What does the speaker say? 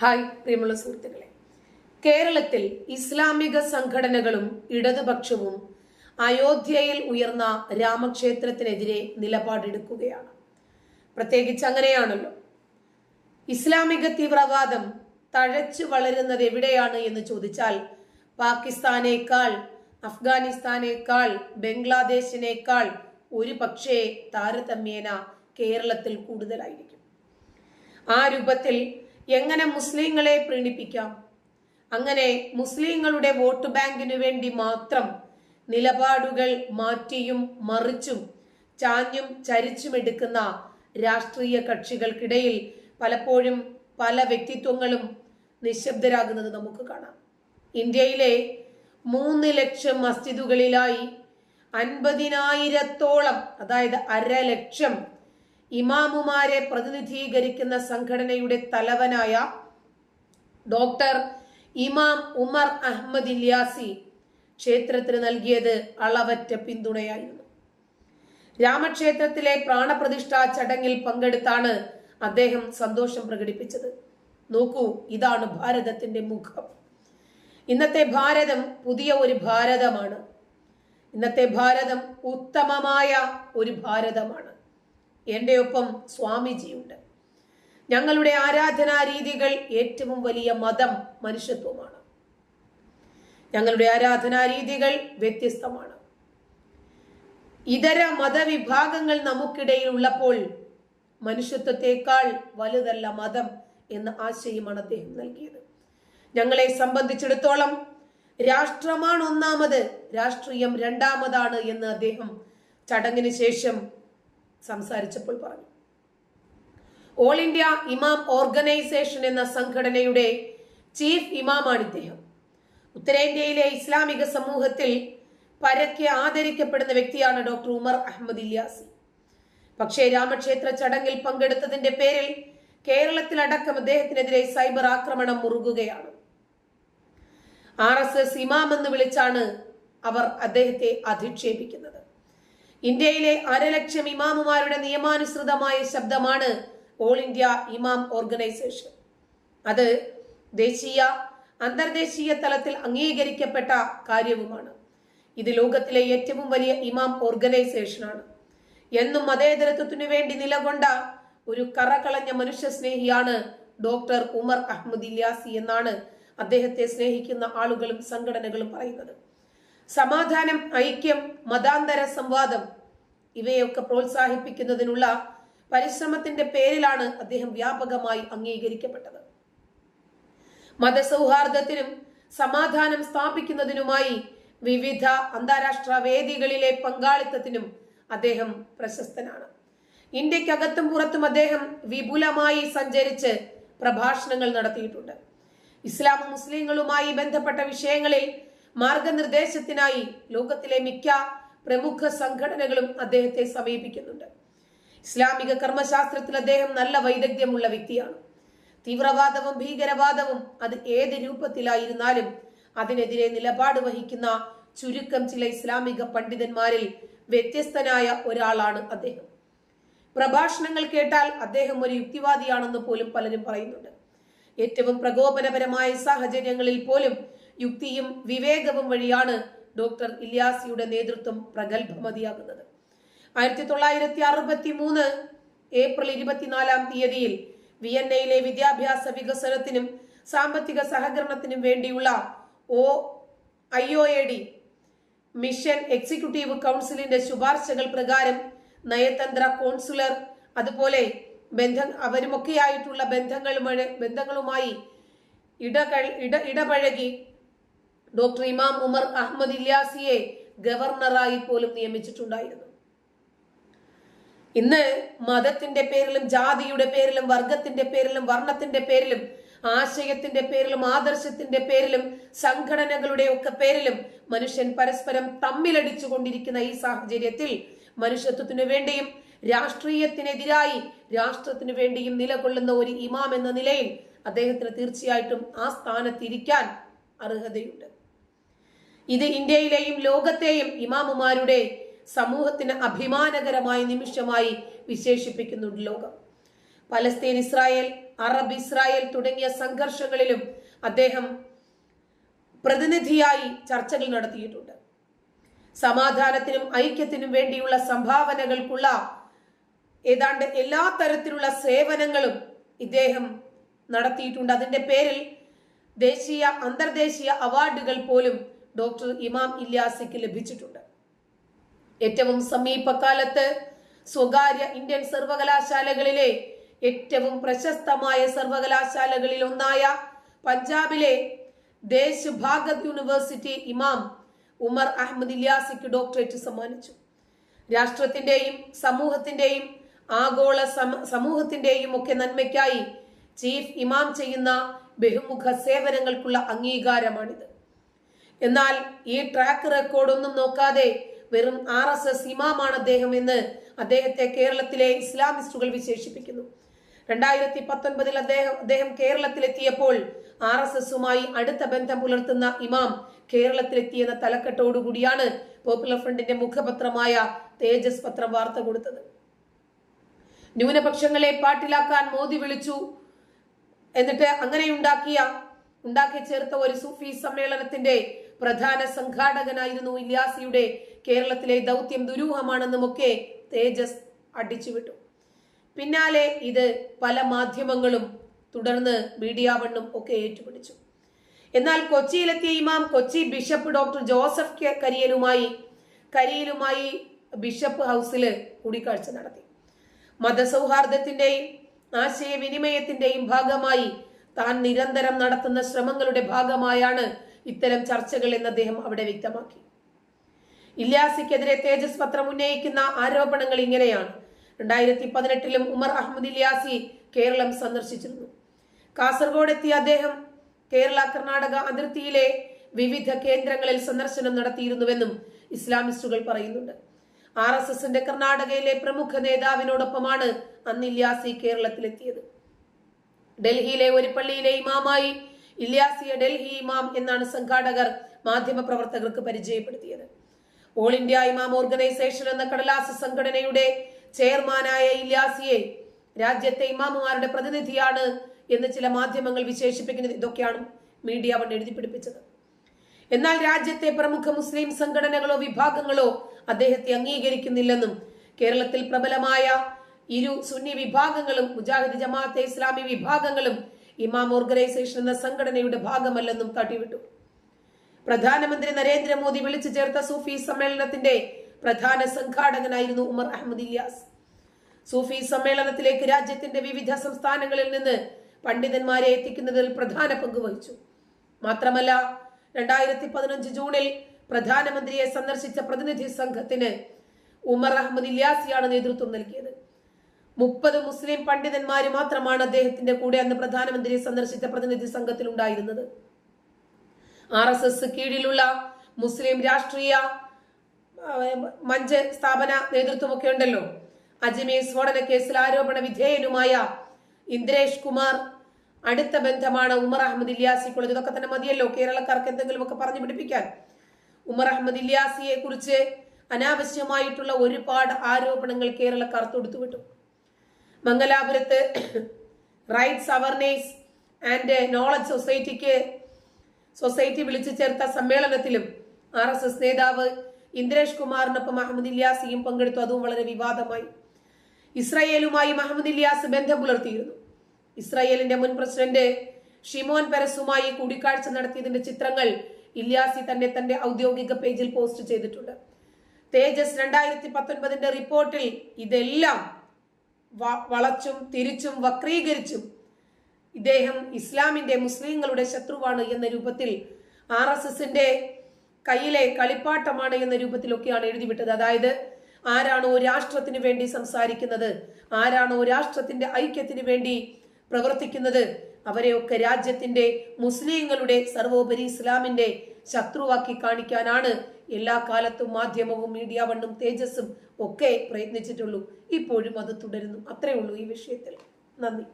Hi പ്രിയമുള്ള സുഹൃത്തുക്കളെ. കേരളത്തിൽ ഇസ്ലാമിക സംഘടനകളും ഇടതുപക്ഷവും അയോധ്യയിൽ ഉയർന്ന രാമക്ഷേത്രത്തിനെതിരെ നിലപാടെടുക്കുകയാണ്. പ്രത്യേകിച്ച് അങ്ങനെയാണല്ലോ. ഇസ്ലാമിക തീവ്രവാദം തഴച്ചു വളരുന്നത് എവിടെയാണ് എന്ന് ചോദിച്ചാൽ പാകിസ്ഥാനേക്കാൾ അഫ്ഗാനിസ്ഥാനേക്കാൾ ബംഗ്ലാദേശിനേക്കാൾ ഒരു പക്ഷേ താരതമ്യേന കേരളത്തിൽ കൂടുതലായിരിക്കും. ആ രൂപത്തിൽ എങ്ങനെ മുസ്ലിങ്ങളെ പ്രീണിപ്പിക്കാം? അങ്ങനെ മുസ്ലിങ്ങളുടെ വോട്ട് ബാങ്കിനു വേണ്ടി മാത്രം നിലപാടുകൾ മാറ്റിയും മറിച്ചും ചാഞ്ഞും ചരിച്ചും എടുക്കുന്ന രാഷ്ട്രീയ കക്ഷികൾക്കിടയിൽ പലപ്പോഴും പല വ്യക്തിത്വങ്ങളും നിശബ്ദരാകുന്നത് നമുക്ക് കാണാം. ഇന്ത്യയിലെ മൂന്ന് ലക്ഷം മസ്ജിദുകളിലായി അൻപതിനായിരത്തോളം അതായത് അര ലക്ഷം ഇമാമുമാരെ പ്രതിനിധീകരിക്കുന്ന സംഘടനയുടെ തലവനായ ഡോക്ടർ ഇമാം ഉമർ അഹമ്മദ് ഇല്യാസി ക്ഷേത്രത്തിന് നൽകിയത് അളവറ്റ പിന്തുണയായിരുന്നു. രാമക്ഷേത്രത്തിലെ പ്രാണപ്രതിഷ്ഠാ ചടങ്ങിൽ പങ്കെടുത്താണ് അദ്ദേഹം സന്തോഷം പ്രകടിപ്പിച്ചത്. നോക്കൂ ഇതാണ് ഭാരതത്തിന്റെ മുഖം. ഇന്നത്തെ ഭാരതം പുതിയ ഒരു ഭാരതമാണ്. ഇന്നത്തെ ഭാരതം ഉത്തമമായ ഒരു ഭാരതമാണ്. എന്റെ ഒപ്പം സ്വാമിജിയുണ്ട്. ഞങ്ങളുടെ ആരാധനാ രീതികൾ ഏറ്റവും വലിയ മതം മനുഷ്യത്വമാണ്. ഞങ്ങളുടെ ആരാധനാ രീതികൾ വ്യത്യസ്തമാണ്. ഇതര മതവിഭാഗങ്ങൾ നമുക്കിടയിൽ ഉള്ളപ്പോൾ മനുഷ്യത്വത്തെക്കാൾ വലുതല്ല മതം എന്ന ആശയമാണ് അദ്ദേഹം നൽകിയത്. ഞങ്ങളെ സംബന്ധിച്ചിടത്തോളം രാഷ്ട്രമാണ് ഒന്നാമത് രാഷ്ട്രീയം രണ്ടാമതാണ് എന്ന് അദ്ദേഹം ചടങ്ങിന് ശേഷം സംസാരിച്ചപ്പോൾ പറഞ്ഞു. ഓൾ ഇന്ത്യ ഇമാം ഓർഗനൈസേഷൻ എന്ന സംഘടനയുടെ ചീഫ് ഇമാമാണ് ഇദ്ദേഹം. ഉത്തരേന്ത്യയിലെ ഇസ്ലാമിക സമൂഹത്തിൽ പരക്കെ ആദരിക്കപ്പെടുന്ന വ്യക്തിയാണ് ഡോക്ടർ ഉമർ അഹമ്മദ് ഇല്യാസി. പക്ഷേ രാമക്ഷേത്ര ചടങ്ങിൽ പങ്കെടുത്തതിന്റെ പേരിൽ കേരളത്തിലടക്കം അദ്ദേഹത്തിനെതിരെ സൈബർ ആക്രമണം മുറുകുകയാണ്. ആർ എസ് എസ് ഇമാം എന്ന് വിളിച്ചാണ് അവർ അദ്ദേഹത്തെ അധിക്ഷേപിക്കുന്നത്. ഇന്ത്യയിലെ അരലക്ഷം ഇമാമുമാരുടെ നിയമാനുസൃതമായ ശബ്ദമാണ് ഓൾ ഇന്ത്യ ഇമാം ഓർഗനൈസേഷൻ. അത് ദേശീയ അന്തർദേശീയ തലത്തിൽ അംഗീകരിക്കപ്പെട്ട കാര്യവുമാണ്. ഇത് ലോകത്തിലെ ഏറ്റവും വലിയ ഇമാം ഓർഗനൈസേഷനാണ്. എന്നും മതേതരത്വത്തിനു വേണ്ടി നിലകൊണ്ട ഒരു കറകളഞ്ഞ മനുഷ്യ സ്നേഹിയാണ് ഡോക്ടർ ഉമർ അഹമ്മദ് ഇല്യാസി എന്നാണ് അദ്ദേഹത്തെ സ്നേഹിക്കുന്ന ആളുകളും സംഘടനകളും പറയുന്നത്. സമാധാനം ഐക്യം മതാന്തര സംവാദം ഇവയൊക്കെ പ്രോത്സാഹിപ്പിക്കുന്നതിനുള്ള പരിശ്രമത്തിന്റെ പേരിലാണ് അദ്ദേഹം വ്യാപകമായി അംഗീകരിക്കപ്പെട്ടത്. മതസൗഹാർദ്ദത്തിനും സമാധാനം സ്ഥാപിക്കുന്നതിനുമായി വിവിധ അന്താരാഷ്ട്ര വേദികളിലെ പങ്കാളിത്തത്തിനും അദ്ദേഹം പ്രശസ്തനാണ്. ഇന്ത്യക്കകത്തും പുറത്തും അദ്ദേഹം വിപുലമായി സഞ്ചരിച്ച് പ്രഭാഷണങ്ങൾ നടത്തിയിട്ടുണ്ട്. ഇസ്ലാം മുസ്ലിങ്ങളുമായി ബന്ധപ്പെട്ട വിഷയങ്ങളിൽ മാർഗനിർദ്ദേശത്തിനായി ലോകത്തിലെ മിക്ക പ്രമുഖ സംഘടനകളും അദ്ദേഹത്തെ സമീപിക്കുന്നുണ്ട്. ഇസ്ലാമിക കർമ്മശാസ്ത്രത്തിൽ അദ്ദേഹം നല്ല വൈദഗ്ധ്യമുള്ള വ്യക്തിയാണ്. തീവ്രവാദവും ഭീകരവാദവും അത് ഏത് രൂപത്തിലായിരുന്നാലും അതിനെതിരെ നിലപാട് വഹിക്കുന്ന ചുരുക്കം ചില ഇസ്ലാമിക പണ്ഡിതന്മാരിൽ വ്യത്യസ്തനായ ഒരാളാണ് അദ്ദേഹം. പ്രഭാഷണങ്ങൾ കേട്ടാൽ അദ്ദേഹം ഒരു യുക്തിവാദിയാണെന്ന് പോലും പലരും പറയുന്നുണ്ട്. ഏറ്റവും പ്രകോപനപരമായ സാഹചര്യങ്ങളിൽ പോലും യുക്തിയും വിവേകവും വഴിയാണ് ഡോക്ടർ ഇല്യാസിയുടെ നേതൃത്വം പ്രഗത്ഭമതിയാകുന്നത്. ആയിരത്തി തൊള്ളായിരത്തി അറുപത്തി മൂന്ന് ഏപ്രിൽ ഇരുപത്തിനാലാം തീയതിയിൽ വിയന്നയിലെ വിദ്യാഭ്യാസ വികസനത്തിനും സാമ്പത്തിക സഹകരണത്തിനും വേണ്ടിയുള്ള O I O A D mission executive കൗൺസിലിന്റെ ശുപാർശകൾ പ്രകാരം നയതന്ത്ര കോൺസുലർ അതുപോലെ ബന്ധ അവരുമൊക്കെയായിട്ടുള്ള ബന്ധങ്ങളുമായി ബന്ധങ്ങളുമായി ഇടകൾ ഇട ഇടപഴകി ഡോക്ടർ ഇമാം ഉമർ അഹമ്മദ് ഇല്യാസിയെ ഗവർണറായി പോലും നിയമിച്ചിട്ടുണ്ടായിരുന്നു. ഇന്ന് മതത്തിന്റെ പേരിലും ജാതിയുടെ പേരിലും വർഗത്തിന്റെ പേരിലും വർണത്തിന്റെ പേരിലും ആശയത്തിന്റെ പേരിലും ആദർശത്തിന്റെ പേരിലും സംഘടനകളുടെ ഒക്കെ പേരിലും മനുഷ്യൻ പരസ്പരം തമ്മിലടിച്ചു കൊണ്ടിരിക്കുന്ന ഈ സാഹചര്യത്തിൽ മനുഷ്യത്വത്തിനു വേണ്ടിയും രാഷ്ട്രീയത്തിനെതിരായി രാഷ്ട്രത്തിനു വേണ്ടിയും നിലകൊള്ളുന്ന ഒരു ഇമാം എന്ന നിലയിൽ അദ്ദേഹത്തിന് തീർച്ചയായിട്ടും ആ സ്ഥാനത്തിരിക്കാൻ അർഹതയുണ്ട്. ഇത് ഇന്ത്യയിലെയും ലോകത്തെയും ഇമാമുമാരുടെ സമൂഹത്തിന് അഭിമാനകരമായ നിമിഷമായി വിശേഷിപ്പിക്കുന്നുണ്ട് ലോകം. പലസ്തീൻ ഇസ്രായേൽ അറബ് ഇസ്രായേൽ തുടങ്ങിയ സംഘർഷങ്ങളിലും അദ്ദേഹം പ്രതിനിധിയായി ചർച്ചകൾ നടത്തിയിട്ടുണ്ട്. സമാധാനത്തിനും ഐക്യത്തിനും വേണ്ടിയുള്ള സംഭാവനകൾക്കുള്ള ഏതാണ്ട് എല്ലാ തരത്തിലുള്ള സേവനങ്ങളും ഇദ്ദേഹം നടത്തിയിട്ടുണ്ട്. അതിന്റെ പേരിൽ ദേശീയ അന്തർദേശീയ അവാർഡുകൾ പോലും ഡോക്ടർ ഇമാം ഇല്യാസിക്ക് ലഭിച്ചിട്ടുണ്ട്. ഏറ്റവും സമീപകാലത്ത് സ്വകാര്യ ഇന്ത്യൻ സർവകലാശാലകളിലെ ഏറ്റവും പ്രശസ്തമായ സർവകലാശാലകളിൽ ഒന്നായ പഞ്ചാബിലെ ദേശ് ഭാഗത് യൂണിവേഴ്സിറ്റി ഇമാം ഉമർ അഹമ്മദ് ഇല്യാസിക്ക് ഡോക്ടറേറ്റ് സമ്മാനിച്ചു. രാഷ്ട്രത്തിന്റെയും സമൂഹത്തിന്റെയും ആഗോള സമൂഹത്തിന്റെയും ഒക്കെ നന്മയ്ക്കായി ചീഫ് ഇമാം ചെയ്യുന്ന ബഹുമുഖ സേവനങ്ങൾക്കുള്ള അംഗീകാരമാണിത്. എന്നാൽ ഈ ട്രാക്ക് റെക്കോർഡൊന്നും നോക്കാതെ വെറും ആർ എസ് എസ് ഇമാമാണ് അദ്ദേഹം എന്ന് അദ്ദേഹത്തെ കേരളത്തിലെ ഇസ്ലാമിസ്റ്റുകൾ വിശേഷിപ്പിക്കുന്നു. രണ്ടായിരത്തി പത്തൊൻപതിൽ അദ്ദേഹം അദ്ദേഹം കേരളത്തിലെത്തിയപ്പോൾ ആർ എസ് എസുമായി അടുത്ത ബന്ധം പുലർത്തുന്ന ഇമാം കേരളത്തിലെത്തിയെന്ന തലക്കെട്ടോടുകൂടിയാണ് പോപ്പുലർ ഫ്രണ്ടിന്റെ മുഖപത്രമായ തേജസ് പത്രം വാർത്ത കൊടുത്തത്. ന്യൂനപക്ഷങ്ങളെ പാട്ടിലാക്കാൻ മോദി വിളിച്ചു. എന്നിട്ട് അങ്ങനെ ഉണ്ടാക്കിയ ഉണ്ടാക്കി ചേർത്ത ഒരു സൂഫി സമ്മേളനത്തിന്റെ പ്രധാന സംഘാടകനായിരുന്നു ഇല്യാസിയുടെ കേരളത്തിലെ ദൗത്യം ദുരൂഹമാണെന്നുമൊക്കെ തേജസ് അടിച്ചുവിട്ടു. പിന്നാലെ ഇത് പല മാധ്യമങ്ങളും തുടർന്ന് മീഡിയ വണ്ണും ഒക്കെ ഏറ്റുപിടിച്ചു. എന്നാൽ കൊച്ചിയിലെത്തിയ ഇമാം കൊച്ചി ബിഷപ്പ് ഡോക്ടർ ജോസഫ് കരിയലുമായി കരിയലുമായി ബിഷപ്പ് ഹൗസിൽ കൂടിക്കാഴ്ച നടത്തി. മതസൗഹാർദ്ദത്തിന്റെയും ആശയവിനിമയത്തിന്റെയും ഭാഗമായി താൻ നിരന്തരം നടത്തുന്ന ശ്രമങ്ങളുടെ ഭാഗമായാണ് ഇത്തരം ചർച്ചകൾ എന്ന് അദ്ദേഹം അവിടെ വ്യക്തമാക്കി. ഇല്യാസിക്കെതിരെ തേജസ് പത്രം ഉന്നയിക്കുന്ന ആരോപണങ്ങൾ ഇങ്ങനെയാണ്. രണ്ടായിരത്തി പതിനെട്ടിലും ഉമർ അഹമ്മദ് ഇല്യാസി കേരളം സന്ദർശിച്ചിരുന്നു. കാസർഗോഡ് എത്തിയ അദ്ദേഹം കേരള കർണാടക അതിർത്തിയിലെ വിവിധ കേന്ദ്രങ്ങളിൽ സന്ദർശനം നടത്തിയിരുന്നുവെന്നും ഇസ്ലാമിസ്റ്റുകൾ പറയുന്നുണ്ട്. ആർ എസ് എസിന്റെ കർണാടകയിലെ പ്രമുഖ നേതാവിനോടൊപ്പമാണ് അന്ന് ഇല്യാസി കേരളത്തിലെത്തിയത്. ഡൽഹിയിലെ ഒരു പള്ളിയിലെ ഇമാമായി ഇല്യാസിയ ഡൽഹി ഇമാം എന്നാണ് സംഘാടകർ മാധ്യമപ്രവർത്തകർക്ക് പരിചയപ്പെടുത്തിയത്. ഓൾ ഇന്ത്യ ഇമാം ഓർഗനൈസേഷൻ എന്ന കടലാസ സംഘടനയുടെ ചെയർമാനായ ഇല്യാസിയെ രാജ്യത്തെ ഇമാമുമാരുടെ പ്രതിനിധിയാണ് എന്ന് ചില മാധ്യമങ്ങൾ വിശേഷിപ്പിക്കുന്നത് ഇതൊക്കെയാണ് മീഡിയ വൺ എഴുതി പിടിപ്പിച്ചത്. എന്നാൽ രാജ്യത്തെ പ്രമുഖ മുസ്ലിം സംഘടനകളോ വിഭാഗങ്ങളോ അദ്ദേഹത്തെ അംഗീകരിക്കുന്നില്ലെന്നും കേരളത്തിൽ പ്രബലമായ ഇരു സുന്നി വിഭാഗങ്ങളും മുജാഹിദ് ജമാഅത്തെ ഇസ്ലാമി വിഭാഗങ്ങളും ഇമാം ഓർഗനൈസേഷൻ എന്ന സംഘടനയുടെ ഭാഗമല്ലെന്നും തട്ടിവിട്ടു. പ്രധാനമന്ത്രി നരേന്ദ്രമോദി വിളിച്ചു ചേർത്ത സൂഫി സമ്മേളനത്തിന്റെ പ്രധാന സംഘാടകനായിരുന്നു ഉമർ അഹമ്മദ് ഇലിയാസ്. സൂഫി സമ്മേളനത്തിലേക്ക് രാജ്യത്തിന്റെ വിവിധ സംസ്ഥാനങ്ങളിൽ നിന്ന് പണ്ഡിതന്മാരെ എത്തിക്കുന്നതിൽ പ്രധാന പങ്ക് വഹിച്ചു. മാത്രമല്ല രണ്ടായിരത്തി പതിനഞ്ച് ജൂണിൽ പ്രധാനമന്ത്രിയെ സന്ദർശിച്ച പ്രതിനിധി സംഘത്തിന് ഉമർ അഹമ്മദ് ഇല്യാസിയാണ് നേതൃത്വം നൽകിയത്. മുപ്പത് മുസ്ലിം പണ്ഡിതന്മാര് മാത്രമാണ് അദ്ദേഹത്തിന്റെ കൂടെ അന്ന് പ്രധാനമന്ത്രിയെ സന്ദർശിച്ച പ്രതിനിധി സംഘത്തിൽ ഉണ്ടായിരുന്നത് ആർ എസ് എസ് കീഴിലുള്ള മുസ്ലിം രാഷ്ട്രീയ മഞ്ച് സ്ഥാപന നേതൃത്വമൊക്കെ ഉണ്ടല്ലോ. അജ്മീർ സ്ഫോടന കേസിൽ ആരോപണ വിധേയനുമായ ഇന്ദ്രേഷ് കുമാർ അടുത്ത ബന്ധമാണ് ഉമർ അഹമ്മദ് ഇല്യാസിക്കുള്ളത്. ഇതൊക്കെ തന്നെ മതിയല്ലോ കേരളക്കാർക്ക് എന്തെങ്കിലുമൊക്കെ പറഞ്ഞു പിടിപ്പിക്കാൻ. ഉമർ അഹമ്മദ് ഇല്യാസിയെ കുറിച്ച് അനാവശ്യമായിട്ടുള്ള ഒരുപാട് ആരോപണങ്ങൾ കേരളക്കാർ തൊടുത്തുവിട്ടു. മംഗലാപുരത്ത് റൈറ്റ്സ് അവർനേസ് ആൻഡ് നോളജ് സൊസൈറ്റിക്ക് സൊസൈറ്റി വിളിച്ചു ചേർത്ത സമ്മേളനത്തിലും ആർ എസ് എസ് നേതാവ് ഇന്ദ്രേഷ് കുമാറിനൊപ്പം അഹമ്മദ് ഇല്യാസിയും പങ്കെടുത്തു. അതും വളരെ വിവാദമായി. ഇസ്രായേലുമായി മഹമ്മദ് ഇല്യാസ് ബന്ധം പുലർത്തിയിരുന്നു. ഇസ്രായേലിന്റെ മുൻ പ്രസിഡന്റ് ഷിമോൻ പെരസുമായി കൂടിക്കാഴ്ച നടത്തിയതിന്റെ ചിത്രങ്ങൾ ഇല്യാസി തന്നെ തന്റെ ഔദ്യോഗിക പേജിൽ പോസ്റ്റ് ചെയ്തിട്ടുണ്ട്. തേജസ് രണ്ടായിരത്തി പത്തൊൻപതിന്റെ റിപ്പോർട്ടിൽ ഇതെല്ലാം വളച്ചും തിരിച്ചും വക്രീകരിച്ചും ഇദ്ദേഹം ഇസ്ലാമിന്റെ മുസ്ലിങ്ങളുടെ ശത്രുവാണ് എന്ന രൂപത്തിൽ ആർ എസ് എസിന്റെ കയ്യിലെ കളിപ്പാട്ടമാണ് എന്ന രൂപത്തിലൊക്കെയാണ് എഴുതിവിട്ടത്. അതായത് ആരാണോ രാഷ്ട്രത്തിന് വേണ്ടി സംസാരിക്കുന്നത് ആരാണോ രാഷ്ട്രത്തിന്റെ ഐക്യത്തിന് വേണ്ടി പ്രവർത്തിക്കുന്നത് അവരെയൊക്കെ രാജ്യത്തിന്റെ മുസ്ലിങ്ങളുടെ സർവോപരി ഇസ്ലാമിന്റെ ശത്രുവാക്കി കാണിക്കാനാണ് എല്ലാ കാലത്തും മാധ്യമവും മീഡിയ വണ്ണും തേജസ്സും ഒക്കെ പ്രയത്നിച്ചിട്ടുള്ളൂ. ഇപ്പോഴും അത് തുടരുന്നു. അത്രേ ഉള്ളൂ ഈ വിഷയത്തിൽ. നന്ദി.